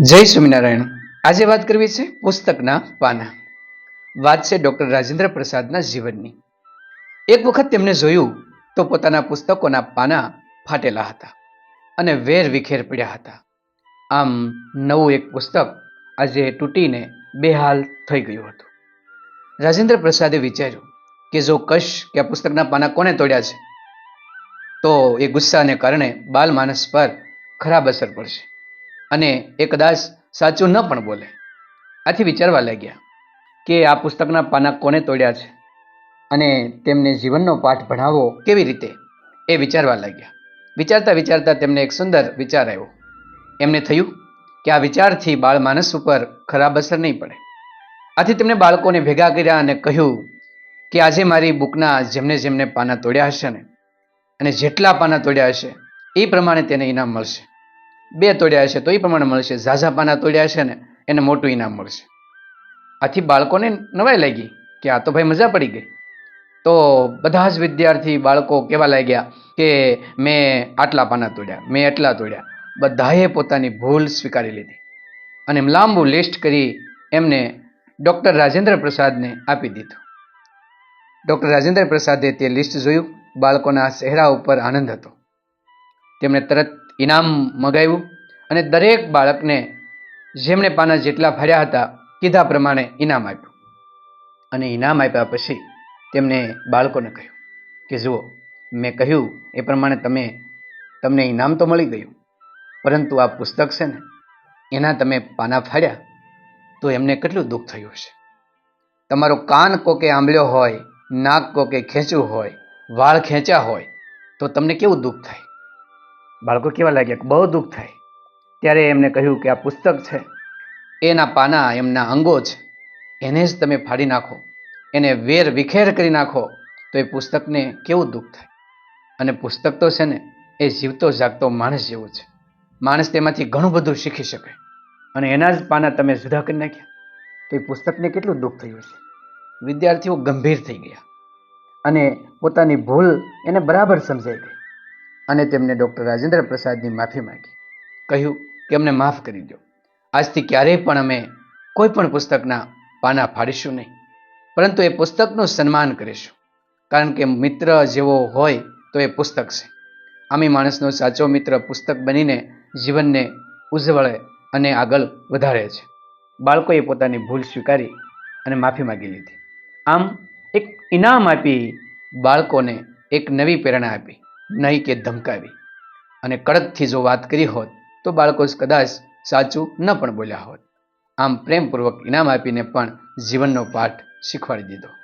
જય સ્વામિનારાયણ. આજે વાત કરવી છે પુસ્તકના પાના. વાત છે ડોક્ટર રાજેન્દ્ર પ્રસાદના જીવનની. એક વખત તેમને જોયું તો પોતાના પુસ્તકોના પાના ફાટેલા હતા અને વેર વિખેર પડ્યા હતા. આમ નવું એક પુસ્તક આજે તૂટીને બેહાલ થઈ ગયું હતું. રાજેન્દ્ર પ્રસાદે વિચાર્યું કે જો કશ કે આ પુસ્તકના પાના કોને તોડ્યા છે? તો એ ગુસ્સાને કારણે બાલ માનસ પર ખરાબ અસર પડશે. અને એ કદાચ સાચું ન પણ બોલે. આથી વિચારવા લાગ્યા કે આ પુસ્તકના પાના કોને તોડ્યા છે અને તેમને જીવનનો પાઠ ભણાવવો કેવી રીતે? એ વિચારવા લાગ્યા. વિચારતા વિચારતા તેમને એક સુંદર વિચાર આવ્યો. એમને થયું કે આ વિચારથી બાળ માનસ ઉપર ખરાબ અસર નહીં પડે. આથી તેમણે બાળકોને ભેગા કર્યા અને કહ્યું કે આજે મારી બુકના જેમને જેમને પાના તોડ્યા હશે ને, અને જેટલા પાના તોડ્યા હશે, એ પ્રમાણે તેને ઇનામ મળશે. બે તોડ્યા હશે તો એ પ્રમાણે મળશે. ઝાઝા પાના તોડ્યા હશે ને, એને મોટું ઇનામ મળશે. આથી બાળકોને નવાઈ લાગી કે આ તો ભાઈ મજા પડી ગઈ. તો બધા જ વિદ્યાર્થી, બાળકો કેવા લાગ્યા કે મેં આટલા પાના તોડ્યા, મેં એટલા તોડ્યા. બધાએ પોતાની ભૂલ સ્વીકારી લીધી. અને લાંબુ લિસ્ટ કરી એમને ડૉક્ટર રાજેન્દ્ર પ્રસાદને આપી દીધું. ડૉક્ટર રાજેન્દ્ર પ્રસાદે તે લિસ્ટ જોયું. બાળકોના ચહેરા ઉપર આનંદ હતો. તેમણે તરત ઇનામ મગાવ્યું અને દરેક બાળકને જેમણે પાના જેટલા ફર્યા હતા કીધા પ્રમાણે ઇનામ આપ્યું. અને ઇનામ આપ્યા પછી તેમણે બાળકોને કહ્યું કે, જુઓ, મેં કહ્યું એ પ્રમાણે તમે, તમને ઇનામ તો મળી ગયું, પરંતુ આ પુસ્તક છે ને, એના તમે પાના ફાડ્યા તો એમને કેટલું દુઃખ થયું હશે? તમારો કાન કોકે આંબળ્યો હોય, નાક કોકે ખેંચ્યું હોય, વાળ ખેંચ્યા હોય તો તમને કેવું દુઃખ થાય? બાળકો કેવા લાગ્યા બહુ દુઃખ થાય. ત્યારે એમને કહ્યું કે આ પુસ્તક છે, એના પાના એમના અંગો છે. એને જ તમે ફાડી નાખો, એને વેર વિખેર કરી નાખો, તો એ પુસ્તકને કેવું દુઃખ થાય. અને પુસ્તક તો છે ને, એ જીવતો જાગતો માણસ જેવો છે. માણસ તેમાંથી ઘણું બધું શીખી શકે. અને એના જ પાના તમે જુદા કરી નાખ્યા. તો એ પુસ્તકને કેટલું દુઃખ થયું છે વિદ્યાર્થીઓ ગંભીર થઈ ગયા. અને પોતાની ભૂલ એને બરાબર સમજાઈ ગઈ. અને તેમને ડૉક્ટર રાજેન્દ્ર પ્રસાદની માફી માંગી. કહ્યું કે અમને માફ કરી દો. આજથી ક્યારેય પણ અમે કોઈ પણ પુસ્તકના પાના ફાડીશું નહીં. પરંતુ એ પુસ્તકનું સન્માન કરીશું. કારણ કે મિત્ર જેવો હોય તો એ પુસ્તક છે. આમી માણસનો સાચો મિત્ર પુસ્તક બનીને જીવનને ઉજ્જવળે અને આગળ વધારે છે. બાળકોએ પોતાની ભૂલ સ્વીકારી અને માફી માગી લીધી. આમ એક ઇનામ આપી બાળકોને એક નવી પ્રેરણા આપી. નહીં કે ધમકાવી. અને કડકથી જો વાત કરી હોત, તો બાળકો કદાચ સાચું ન પણ બોલ્યા હોત. આમ પ્રેમપૂર્વક ઇનામ આપીને પણ જીવનનો પાઠ શીખવાડી દીધો.